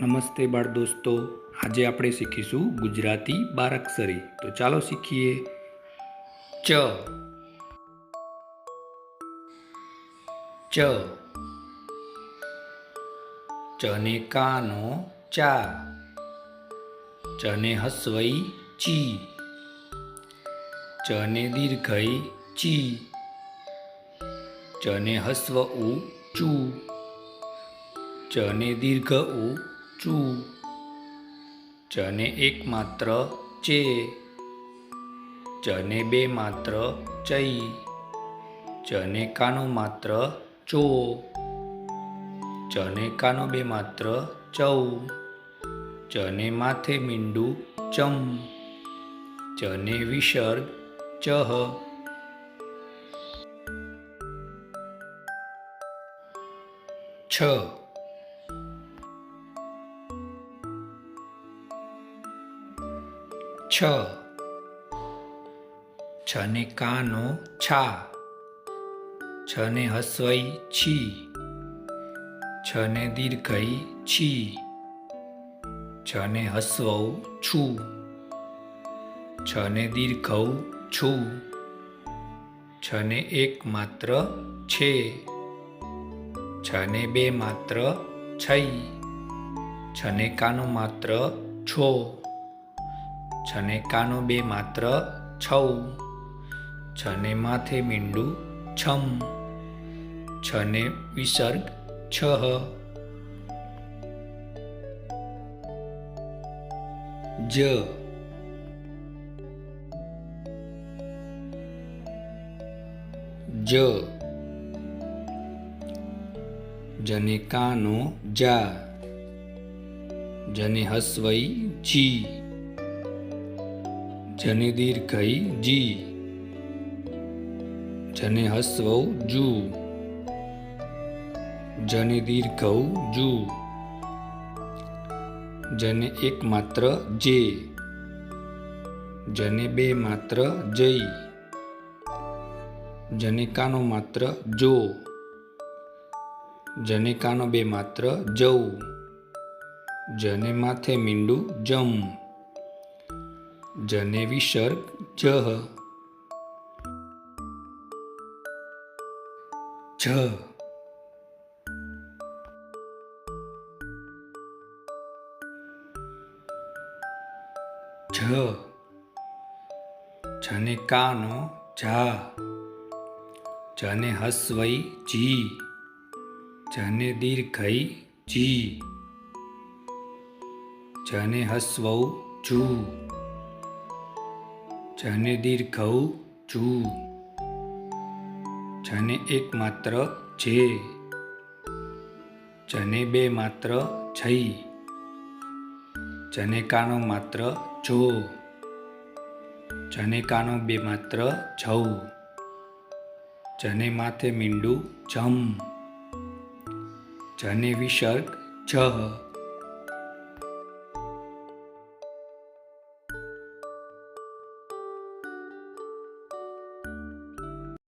નમસ્તે બાળ દોસ્તો. આજે આપણે શીખીશું ગુજરાતી બારાક્ષરી તો ચાલો શીખીએ. ચ. ચ. ચને કાનો ચા ચને હસવઈ ચી. ચને દીર્ઘઈ ચી. ચને હસ્વ ઉ ચૂ. ચને દીર્ઘ ઉ ચૂ ચને એક માત્ર ચે. ચને બે માત્ર ચઈ. ચને કાનો માત્ર ચો. ચને કાનો બે માત્ર ચૌ ચને માથે મીંડું ચમ. ચને વિસર્ગ ચહ. છ. છ. છને કાનો છા. છને હસવઈ છી. છને દીર્ઘઈ છી. છને હસવઉ છું. છને દીર્ઘઉ છું. છને એક માત્ર છે. છને બે માત્ર છઈ. છને કાનો માત્ર છો. છને કાનો બે માત્ર છઉ. છને માથે મીંડું છમ. છને વિસર્ગ છ. જ. જ. જને કાનો જા. જને હસવઈ જી. જને દીર્ઘઈ જી. જને હસવઉ જુ. જને દીર્ઘઉ જુ. જને એક માત્ર જે. જને બે માત્ર જઈ. જને કાનો માત્ર જો. જને કાનો બે માત્ર જવું જને માથે મીંડું જમ. જને વિસર્ગ જહ. જ છ જને કાનો જા. જને હસવઈ જી. જને દીર્ઘઈ જી. જને હસવઉ જૂ. જને દીર્ઘઉ જુ. જને એક માત્ર જે. જને બે માત્ર જઈ. જને કાનો માત્ર જો. જને કાનો બે માત્ર જઉ. જને માથે મીંડું જમ. જને વિસર્ગ જહ.